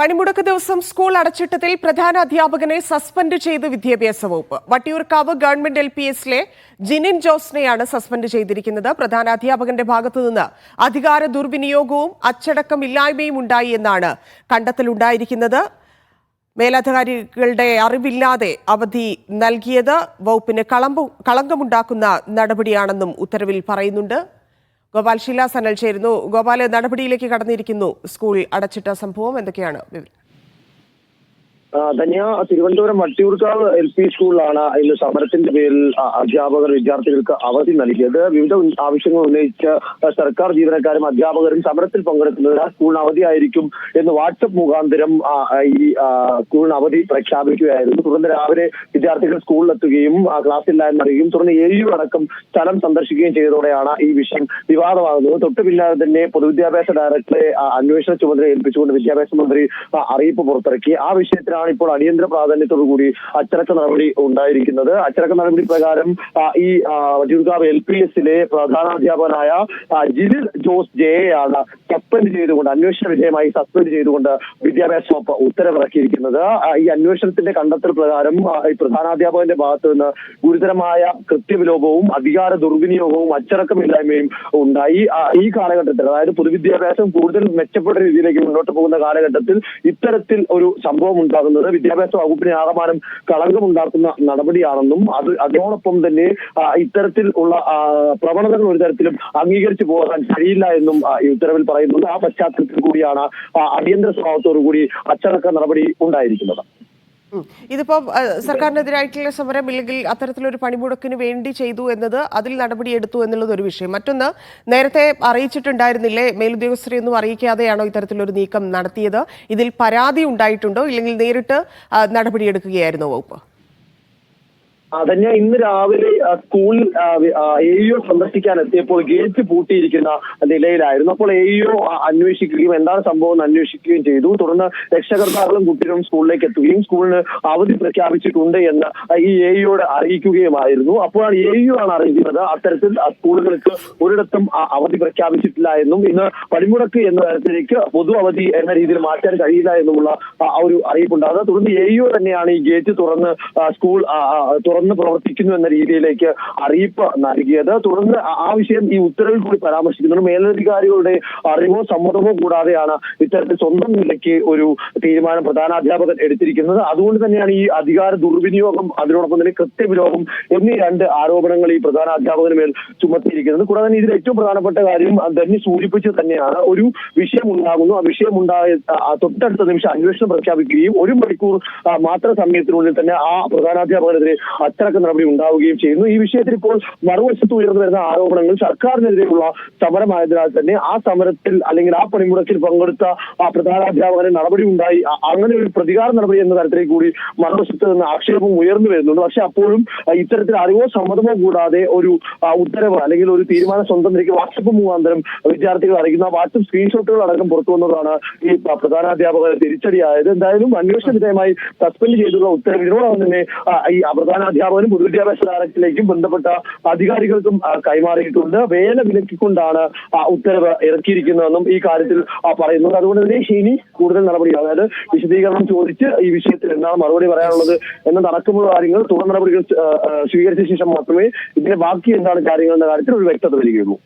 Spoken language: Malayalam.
പണിമുടക്ക് ദിവസം സ്കൂൾ അടച്ചിട്ടതിൽ പ്രധാന അധ്യാപകനെ സസ്പെൻഡ് ചെയ്ത് വിദ്യാഭ്യാസ വകുപ്പ്. വട്ടിയൂർക്കാവ് ഗവൺമെന്റ് എൽ പി എസിലെ ജിനിൻ ജോസിനെയാണ് സസ്പെൻഡ് ചെയ്തിരിക്കുന്നത്. പ്രധാന അധ്യാപകന്റെ ഭാഗത്തുനിന്ന് അധികാര ദുർവിനിയോഗവും അച്ചടക്കമില്ലായ്മയും ഉണ്ടായി എന്നാണ് കണ്ടെത്തലുണ്ടായിരിക്കുന്നത്. മേലധികാരികളുടെ അറിവില്ലാതെ അവധി നൽകിയത് വകുപ്പിന് കളങ്കമുണ്ടാക്കുന്ന നടപടിയാണെന്നും ഉത്തരവിൽ പറയുന്നുണ്ട്. ഗോപാൽ ശീല സനൽ ചേരുന്നു ഗോപാൽ നടപടിയിലേക്ക് കടന്നിരിക്കുന്നു. സ്കൂൾ അടച്ചിട്ട സംഭവം എന്തൊക്കെയാണ്? വിവരം. ആ, ധന്യ തിരുവനന്തപുരം വട്ടിയൂർക്കാവ് എൽ പി സ്കൂളിലാണ് ഇന്ന് സമരത്തിന്റെ പേരിൽ അധ്യാപകർ വിദ്യാർത്ഥികൾക്ക് അവധി നൽകിയത്. വിവിധ ആവശ്യങ്ങൾ ഉന്നയിച്ച സർക്കാർ ജീവനക്കാരും അധ്യാപകരും സമരത്തിൽ പങ്കെടുക്കുന്നതിനാൽ സ്കൂളിന് അവധിയായിരിക്കും എന്ന് വാട്സപ്പ് മുഖാന്തരം ഈ സ്കൂളിന് അവധി പ്രഖ്യാപിക്കുകയായിരുന്നു. തുടർന്ന് രാവിലെ വിദ്യാർത്ഥികൾ സ്കൂളിലെത്തുകയും ക്ലാസ്സില്ല എന്നറിയുകയും തുടർന്ന് യു അടക്കം സ്ഥലം സന്ദർശിക്കുകയും ചെയ്തതോടെയാണ് ഈ വിഷയം വിവാദമാകുന്നത്. തൊട്ടു പിന്നാലെ തന്നെ പൊതുവിദ്യാഭ്യാസ ഡയറക്ടറെ അന്വേഷണ ചുമതല ഏൽപ്പിച്ചുകൊണ്ട് വിദ്യാഭ്യാസ മന്ത്രി അറിയിപ്പ് പുറത്തിറക്കി. ആ വിഷയത്തിലാണ് ഇപ്പോൾ അടിയന്തര പ്രാധാന്യത്തോടു കൂടി അച്ചടക്ക നടപടി ഉണ്ടായിരിക്കുന്നത്. അച്ചടക്ക നടപടി പ്രകാരം ഈ വട്ടിയൂർക്കാവ് എൽ പി എസിലെ പ്രധാനാധ്യാപകനായ ജിതിൻ ജോസ് ജെയാണ് സസ്പെൻഡ് ചെയ്തുകൊണ്ട് അന്വേഷണ വിധേയമായി സസ്പെൻഡ് ചെയ്തുകൊണ്ട് വിദ്യാഭ്യാസ വകുപ്പ് ഉത്തരവിറക്കിയിരിക്കുന്നത്. ഈ അന്വേഷണത്തിന്റെ കണ്ടെത്തൽ പ്രകാരം ഈ പ്രധാനാധ്യാപകന്റെ ഭാഗത്ത് നിന്ന് ഗുരുതരമായ കൃത്യവിലോപവും അധികാര ദുർവിനിയോഗവും അച്ചടക്കമില്ലായ്മയും ഉണ്ടായി. ഈ കാലഘട്ടത്തിൽ അതായത് പൊതുവിദ്യാഭ്യാസം കൂടുതൽ മെച്ചപ്പെട്ട രീതിയിലേക്ക് മുന്നോട്ട് പോകുന്ന കാലഘട്ടത്തിൽ ഇത്തരത്തിൽ ഒരു സംഭവം ഉണ്ടാകുന്നത് വിദ്യാഭ്യാസ വകുപ്പിനെ ആകമാനം കളങ്കമുണ്ടാക്കുന്ന നടപടിയാണെന്നും അത് അതോടൊപ്പം തന്നെ ഇത്തരത്തിൽ ഉള്ള പ്രവണതകൾ ഒരു തരത്തിലും അംഗീകരിച്ചു പോകാൻ കഴിയില്ല എന്നും ഈ ഉത്തരവിൽ പറയുന്നുണ്ട് ആ പശ്ചാത്തലത്തിൽ കൂടിയാണ് അടിയന്തര സ്വഭാവത്തോടു കൂടി അച്ചടക്ക നടപടി ഉണ്ടായിരിക്കുന്നത്. ഇതിപ്പോ സർക്കാരിനെതിരായിട്ടുള്ള സമരം ഇല്ലെങ്കിൽ അത്തരത്തിലൊരു പണിമുടക്കിന് വേണ്ടി ചെയ്തു എന്നത് അതിൽ നടപടിയെടുത്തു എന്നുള്ളത് ഒരു വിഷയം. മറ്റൊന്ന് നേരത്തെ അറിയിച്ചിട്ടുണ്ടായിരുന്നില്ലേ മേലുദ്യോഗസ്ഥരെയൊന്നും അറിയിക്കാതെയാണോ ഇത്തരത്തിലൊരു നീക്കം നടത്തിയത്? ഇതിൽ പരാതി ഉണ്ടായിട്ടുണ്ടോ? ഇല്ലെങ്കിൽ നേരിട്ട് നടപടിയെടുക്കുകയായിരുന്നോ വകുപ്പ്? അതന്നെ ഇന്ന് രാവിലെ സ്കൂൾ എ യു സന്ദർശിക്കാൻ എത്തിയപ്പോൾ ഗേറ്റ് പൂട്ടിയിരിക്കുന്ന നിലയിലായിരുന്നു. അപ്പോൾ എ യു അന്വേഷിക്കുകയും എന്താണ് സംഭവം എന്ന് അന്വേഷിക്കുകയും ചെയ്തു. തുടർന്ന് രക്ഷകർത്താക്കളും കുട്ടികളും സ്കൂളിലേക്ക് എത്തുകയും സ്കൂളിന് അവധി പ്രഖ്യാപിച്ചിട്ടുണ്ട് എന്ന് ഈ എ യുയോട് അറിയിക്കുകയുമായിരുന്നു. അപ്പോഴാണ് എ യു ആണ് അറിയിക്കുന്നത്. അത്തരത്തിൽ സ്കൂളുകൾക്ക് ഒരിടത്തും അവധി പ്രഖ്യാപിച്ചിട്ടില്ല എന്നും ഇന്ന് പടിമുടക്ക് എന്ന തരത്തിലേക്ക് പൊതു അവധി എന്ന രീതിയിൽ മാറ്റാൻ കഴിയില്ല എന്നുമുള്ള ഒരു അറിയിപ്പുണ്ടാകുന്നത് തുടർന്ന് എ യു തന്നെയാണ് ഈ ഗേറ്റ് തുറന്ന് സ്കൂൾ ആ, തുറന്ന് പ്രവർത്തിക്കുന്നു എന്ന രീതിയിലേക്ക് അറിയിപ്പ് നൽകിയത്. തുടർന്ന് ആ- വിഷയം ഈ ഉത്തരവിൽ കൂടി പരാമർശിക്കുന്നുണ്ട്. മേലധികാരികളുടെ അറിവോ സമ്മതമോ കൂടാതെയാണ് ഇത്തരത്തിൽ സ്വന്തം നിലയ്ക്ക് ഒരു തീരുമാനം പ്രധാന അധ്യാപകൻ എടുത്തിരിക്കുന്നത്. അതുകൊണ്ട് തന്നെയാണ് ഈ അധികാര ദുർവിനിയോഗം അതിനോടൊപ്പം തന്നെ കൃത്യവിരോഗം എന്നീ രണ്ട് ആരോപണങ്ങൾ ഈ പ്രധാന അധ്യാപകന് മേൽ ചുമത്തിയിരിക്കുന്നത്. കൂടാതെ തന്നെ ഇതിൽ ഏറ്റവും പ്രധാനപ്പെട്ട കാര്യം തന്നെ സൂചിപ്പിച്ചത് തന്നെയാണ്. ഒരു വിഷയം ഉണ്ടാകുന്നു. ആ വിഷയം ഉണ്ടായ തൊട്ടടുത്ത നിമിഷം അന്വേഷണം പ്രഖ്യാപിക്കുകയും ഒരു മണിക്കൂർ മാത്ര സമയത്തിനുള്ളിൽ തന്നെ ആ പ്രധാനാധ്യാപകനെതിരെ അച്ചടക്ക നടപടി ഉണ്ടാവുകയും ചെയ്യുന്നു. ഈ വിഷയത്തിൽ ഇപ്പോൾ മറുവശത്ത് ഉയർന്നു വരുന്ന ആരോപണങ്ങൾ സർക്കാരിനെതിരെയുള്ള സമരമായതിനാൽ തന്നെ ആ സമരത്തിൽ അല്ലെങ്കിൽ ആ പണിമുടക്കിൽ പങ്കെടുത്ത ആ പ്രധാനാധ്യാപകന് നടപടി ഉണ്ടായി. അങ്ങനെ ഒരു പ്രതികാര നടപടി എന്ന തരത്തിലേക്ക് കൂടി മറുവശത്ത് നിന്ന് ആക്ഷേപം ഉയർന്നു വരുന്നുണ്ട്. പക്ഷെ അപ്പോഴും ഇത്തരത്തിൽ അറിവോ സമ്മതമോ കൂടാതെ ഒരു ഉത്തരവ് അല്ലെങ്കിൽ ഒരു തീരുമാനം സ്വന്തം നിലയ്ക്ക് വാട്സപ്പ് മുഖാന്തരം വിദ്യാർത്ഥികൾ അറിയിക്കുന്ന വാട്സപ്പ് സ്ക്രീൻഷോട്ടുകൾ അടക്കം പുറത്തു വന്നതാണ് ഈ പ്രധാന പ്രധാനാധ്യാപകർ തിരിച്ചടിയായത്. എന്തായാലും അന്വേഷണ വിധേയമായി സസ്പെൻഡ് ചെയ്തുള്ള ഉത്തരവിനോടൊപ്പം തന്നെ ഈ ഈ പ്രധാനാധ്യാപകനും പൊതുവിദ്യാഭ്യാസ ഡയറക്ടറിലേക്കും ബന്ധപ്പെട്ട അധികാരികൾക്കും കൈമാറിയിട്ടുണ്ട്. വേല വിലക്കിക്കൊണ്ടാണ് ഉത്തരവ് ഇറക്കിയിരിക്കുന്നതെന്നും ഈ കാര്യത്തിൽ പറയുന്നത് അതുകൊണ്ട് തന്നെ ഇനി കൂടുതൽ നടപടി അതായത് വിശദീകരണം ചോദിച്ച് ഈ വിഷയത്തിൽ എന്താണ് മറുപടി പറയാനുള്ളത് എന്നതടക്കമുള്ള കാര്യങ്ങൾ തുടർ നടപടികൾ സ്വീകരിച്ച ശേഷം മാത്രമേ ഇതിന്റെ ബാക്കി എന്താണ് കാര്യങ്ങൾ എന്ന കാര്യത്തിൽ ഒരു വ്യക്തത വരികയുള്ളൂ.